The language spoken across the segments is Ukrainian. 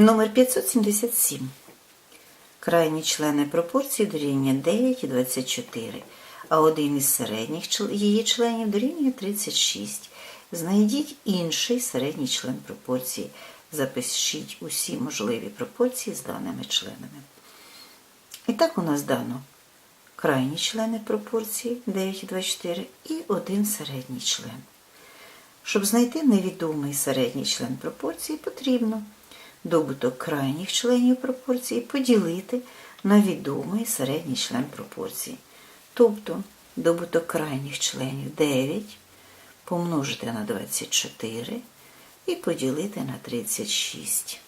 Номер 577. Крайні члени пропорції дорівнює 9 і 24, а один із середніх її членів дорівнює 36. Знайдіть інший середній член пропорції. Запишіть усі можливі пропорції з даними членами. І так у нас дано крайні члени пропорції 9 і 24 і один середній член. Щоб знайти невідомий середній член пропорції, потрібно добуток крайніх членів пропорції поділити на відомий середній член пропорції. Тобто добуток крайніх членів 9 помножити на 24 і поділити на 36.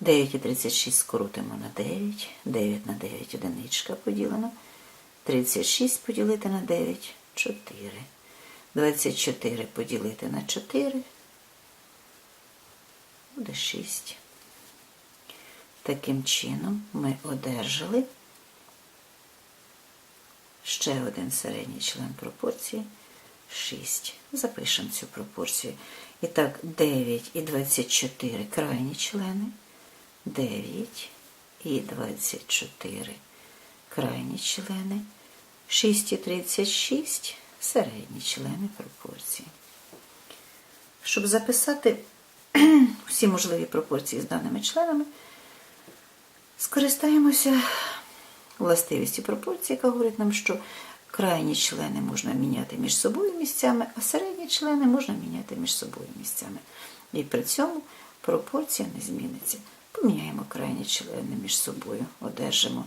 9 і 36 скоротимо на 9, 9 на 9 одиничка поділена, 36 поділити на 9 – 4. 24 поділити на 4 буде 6. Таким чином ми одержали ще один середній член пропорції 6. Запишемо цю пропорцію. І так, 9 і 24 крайні члени. 9 і 24 крайні члени. 6 і 36 середні члени пропорції. Щоб записати всі можливі пропорції з даними членами, скористаємося властивістю пропорції, яка говорить нам, що крайні члени можна міняти між собою місцями, а середні члени можна міняти між собою місцями. І при цьому пропорція не зміниться. Поміняємо крайні члени між собою. Одержимо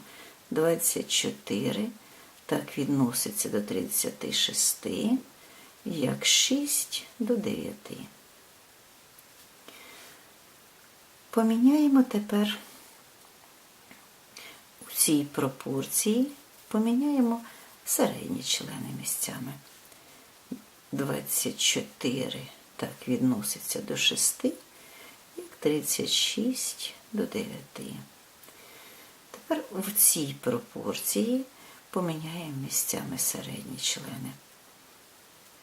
24, так відноситься до 36, як 6 до 9. Поміняємо тепер у цій пропорції, поміняємо середні члени місцями. 24 так відноситься до 6, як 36 до 9. Тепер в цій пропорції поміняємо місцями середні члени.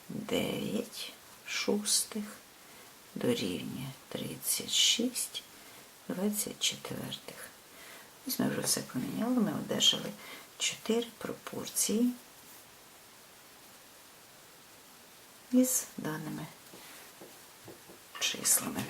9 шостих дорівнює 36 24. Ось ми вже все поміняли, ми одержали 4 пропорції із даними числами.